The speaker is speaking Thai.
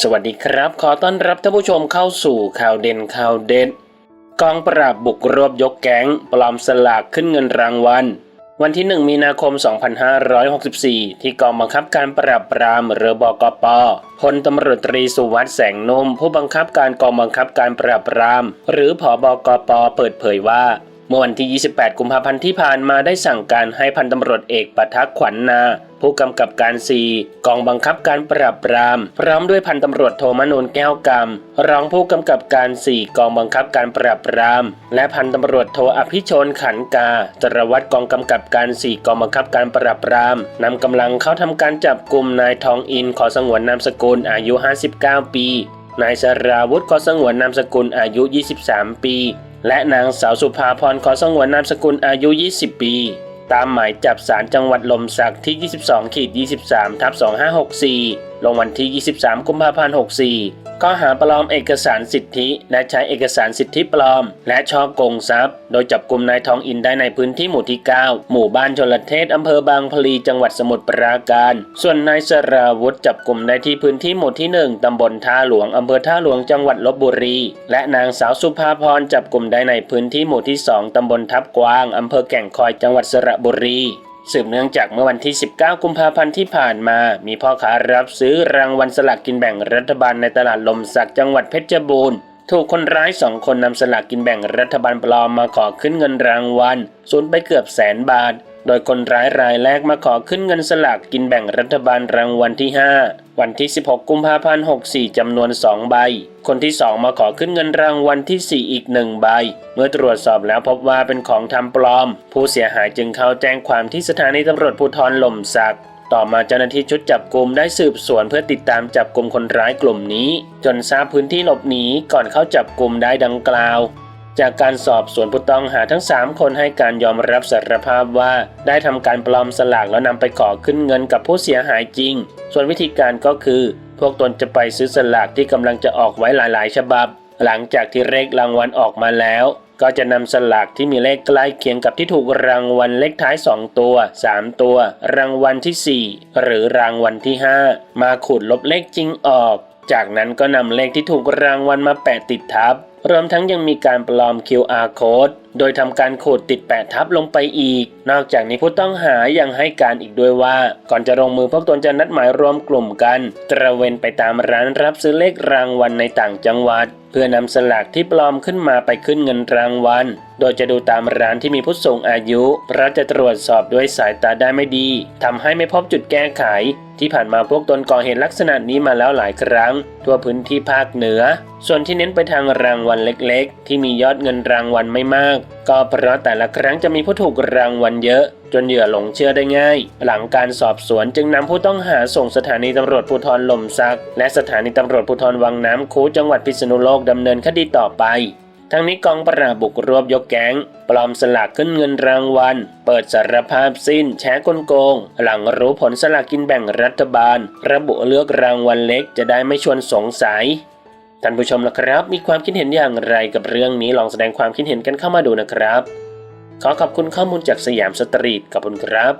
สวัสดีครับ ขอต้อนรับท่านผู้ชมเข้าสู่ข่าวเด่นข่าวเด็ดกองปราบบุกรวบยกแก๊ง ปลอมสลากขึ้นเงินรางวัล วันที่ 1 มีนาคม 2564 ที่กองบังคับการปราบปรามหรือบกปพลตำรวจตรีสุวัสด์แสงนม ผู้บังคับการกองบังคับการปราบปราม หรือผอบกปเปิดเผยว่า เมื่อวันที่ 28 กุมภาพันธ์ที่ผ่านมาได้สั่งการให้พันตำรวจเอกประทักษ์ขวัญนา ผู้กำกับการสีกองบังคับการปราบปราม พร้อมด้วยพันตำรวจโทมนูนแก้วกำรองผู้กำกับการสี่กองบังคับการปราบปราม และพันตำรวจโทอภิชนขันกาจรวัตรกองกำกับการสี่กองบังคับการปราบปรามนำกำลังเข้าทำการจับกลุ่มนายทองอินขอสงวนนามสกุลอายุ 59 ปีนายสราวุธขอสงวนนามสกุลอายุ 23 ปี และนางสาวสุภาพรขอสงวนนามสกุลอายุ 20 ปี ตามหมายจับสารจังหวัดลมสักที่ 22ขีด23ทับ2564ลงวันที่ 23 กุมภาพันธ์ 64 ข้อหาปลอมเอกสารสิทธิ และใช้เอกสารสิทธิปลอม และช่อโกงทรัพย์ โดยจับกลุ่มนายทองอินได้ในพื้นที่หมู่ที่ 9 หมู่บ้านชลเทศอำเภอบางพลีจังหวัดสมุทรปราการ ส่วนนายสราวุธจับกลุ่มได้ที่พื้นที่หมู่ที่ 1 ตำบลท่าหลวง อำเภอท่าหลวงจังหวัดลบบุรี และนางสาวสุภาพรจับกลุ่มได้ในพื้นที่หมู่ที่ 2 ตำบลทับกวาง อำเภอแก่งคอยจังหวัดสระบุรี สืบเนื่องจากเมื่อวันที่ 19 กุมภาพันธ์ที่ผ่านมา มีพ่อค้ารับซื้อรางวัลสลากกินแบ่งรัฐบาลในตลาดลมสักจังหวัดเพชรบูรณ์ ถูกคนร้ายสองคนนำสลากกินแบ่งรัฐบาลปลอมมาขอขึ้นเงินรางวัลสูญไปเกือบแสนบาท โดยคนร้ายรายแรกมาขอขึ้นเงินสลากกินแบ่งรัฐบาลรางวัลที่ 5 วันที่ 16 กุมภาพันธ์ 64 จำนวน 2 ใบ คนที่ 2 มาขอขึ้นเงินรางวัลที่ 4 อีก 1 ใบ เมื่อตรวจสอบแล้วพบว่าเป็นของทำปลอม ผู้เสียหายจึงเข้าแจ้งความที่สถานีตำรวจภูธรหล่มสักต่อมาเจ้าหน้าที่ชุดจับกลุ่มได้สืบสวนเพื่อติดตามจับกลุ่มคนร้ายกลุ่มนี้ จนทราบพื้นที่หลบหนีก่อนเข้าจับกลุ่มได้ดังกล่าว จากการสอบสวนผู้ต้องหาทั้ง 3 คนให้การยอมรับสารภาพว่า ได้ทำการปลอมสลากแล้วนำไปขอขึ้นเงินกับผู้เสียหายจริง ส่วนวิธีการก็คือ พวกตนจะไปซื้อสลากที่กำลังจะออกไว้หลายๆ ฉบับ หลังจากที่เลขรางวัลออกมาแล้ว ก็จะนำสลากที่มีเลขใกล้เคียงกับที่ถูกรางวัลเลขท้าย 2 ตัว 3 ตัว รางวัลที่ 4 หรือรางวัลที่ 5 มาขูดลบเลขจริงออก จากนั้นก็นำเลขที่ถูกรางวัลมาแปะติดทับ รวมทั้งยังมีการปลอม QR code โดยทำการขูดติดแปะทับลงไปอีก นอกจากนี้ผู้ต้องหายังให้การอีกด้วยว่า ก่อนจะลงมือพวกตนจะนัดหมายรวมกลุ่มกัน ตระเวนไปตามร้านรับซื้อเลขรางวัลในต่างจังหวัด พื่อนำสลากที่ปลอมขึ้นมาไปขึ้นเงินรางวัล โดยจะดูตามร้านที่มีผู้สูงอายุ เพราะจะตรวจสอบด้วยสายตาได้ไม่ดี ทำให้ไม่พบจุดแก้ไข ที่ผ่านมาพวกตนก่อเหตุลักษณะนี้มาแล้วหลายครั้ง ทั่วพื้นที่ภาคเหนือ ส่วนที่เน้นไปทางรางวัลเล็กๆ ที่มียอดเงินรางวัลไม่มาก ก็เพราะแต่ละครั้งจะมีผู้ถูกรางวัลเยอะ จนเหยื่อหลงเชื่อได้ง่าย หลังการสอบสวนจึงนำผู้ต้องหาส่งสถานีตำรวจภูธรลมสัก และสถานีตำรวจภูธรวังน้ำคูจังหวัดพิษณุโลกดำเนินคดีต่อไปทั้งนี้กองปราบบุกรวบยกแก๊ง ปลอมสลากขึ้นเงินรางวัล เปิดสารภาพสิ้น แฉกลโกง หลังรู้ผลสลากกินแบ่งรัฐบาล ระบุเลือกรางวัลเล็กจะได้ไม่ชวนสงสัย ท่านผู้ชมนะครับ มีความคิดเห็นอย่างไรกับเรื่องนี้ลองแสดงความคิดเห็นกันเข้ามาดูนะครับ ขอขอบคุณข้อมูลจากสยามสตรีทขอบคุณครับ